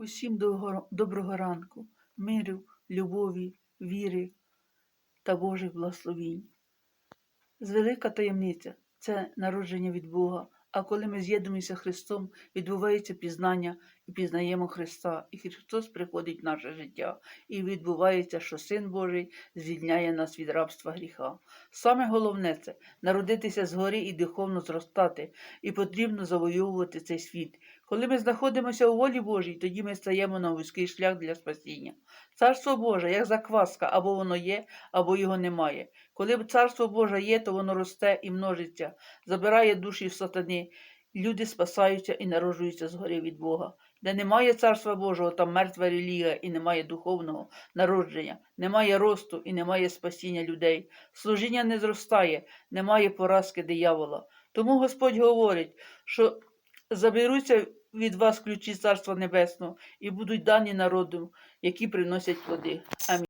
Усім доброго ранку, миру, любові, віри та Божих благословінь. Велика таємниця це народження від Бога. А коли ми з'єднуємося Христом, відбувається пізнання пізнаємо Христа, і Христос приходить в наше життя, і відбувається, що Син Божий звільняє нас від рабства гріха. Саме головне це народитися згори і духовно зростати, і потрібно завоювати цей світ. Коли ми знаходимося у волі Божій, тоді ми стаємо на вузький шлях для спасіння. Царство Боже, як закваска, або воно є, або його немає. Коли б царство Боже є, то воно росте і множиться, забирає душі в сатани. Люди спасаються і народжуються згори від Бога. Де немає царства Божого, там мертва релігія і немає духовного народження, немає росту і немає спасіння людей. Служіння не зростає, немає поразки диявола. Тому Господь говорить, що заберуться від вас ключі Царства Небесного і будуть дані народу, які приносять плоди. Амінь.